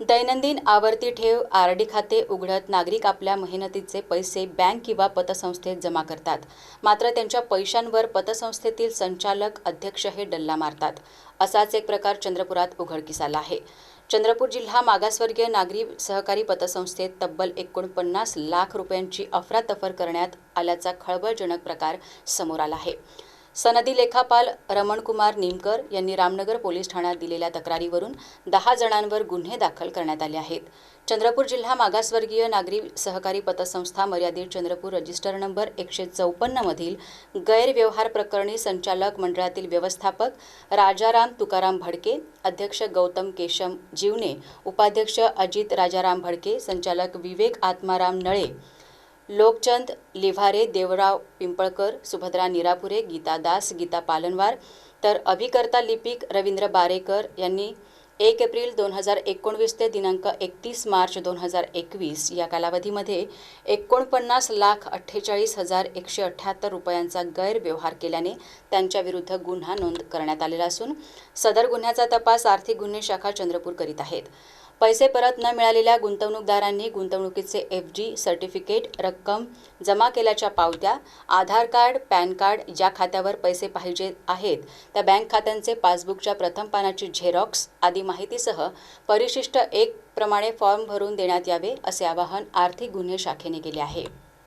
दैनंदिन आवर्ती ठेव आर डी खाते उघडत नागरिक आपल्या मेहनतीचे पैसे बँक किंवा पतसंस्थेत जमा करतात. मात्र त्यांच्या पैशांवर पतसंस्थेतील संचालक अध्यक्ष हे डल्ला मारतात. असाच एक प्रकार चंद्रपुरात उघडकीस आला आहे. चंद्रपूर जिल्हा मागासवर्गीय नागरी सहकारी पतसंस्थेत तब्बल एकोणपन्नास लाख रुपयांची अफरातफर करण्यात आल्याचा खळबळजनक प्रकार समोर आला आहे. सनदी लेखापाल रमणकुमार निमकर यांनी रामनगर पोलीस ठाण्यात दिलेल्या तक्रारीवरून दहा जणांवर गुन्हे दाखल करण्यात आले आहेत. चंद्रपूर जिल्हा मागासवर्गीय नागरी सहकारी पतसंस्था मर्यादित चंद्रपूर रजिस्टर नंबर एकशे चौपन्नमधील गैरव्यवहार प्रकरणी संचालक मंडळातील व्यवस्थापक राजाराम तुकाराम भडके अध्यक्ष गौतम केशम जीवने उपाध्यक्ष अजित राजाराम भडके संचालक विवेक आत्माराम नळे लोकचंद लिव्हारे देवराव पिंपळकर सुभद्रा निरापुरे गीता दास गीता पालनवार तर अभिकर्ता लिपिक रवींद्र बारेकर यांनी एक एप्रिल दोन हजार एकोणवीस ते दिनांक एकतीस मार्च दोन हजार एकवीस या कालावधीमध्ये एकोणपन्नास लाख अठ्ठेचाळीस हजार एकशे अठ्ठ्याहत्तर रुपयांचा गैरव्यवहार केल्याने त्यांच्याविरुद्ध गुन्हा नोंद करण्यात आलेला असून सदर गुन्ह्याचा तपास आर्थिक गुन्हे शाखा चंद्रपूर करीत आहेत. पैसे परत न मिळालेल्या गुंतवणूकदारांनी गुंतवणुकीचे एफ जी सर्टिफिकेट रक्कम जमा केल्याच्या पावत्या आधार कार्ड पॅन कार्ड ज्या खात्यावर पैसे पाहिजे आहेत त्या बँक खात्यांचे पासबुकच्या प्रथम पानाची झेरॉक्स आदी माहितीसह परिशिष्ट एक प्रमाणे फॉर्म भरून देण्यात यावे असे आवाहन आर्थिक गुन्हे शाखेने केले आहे.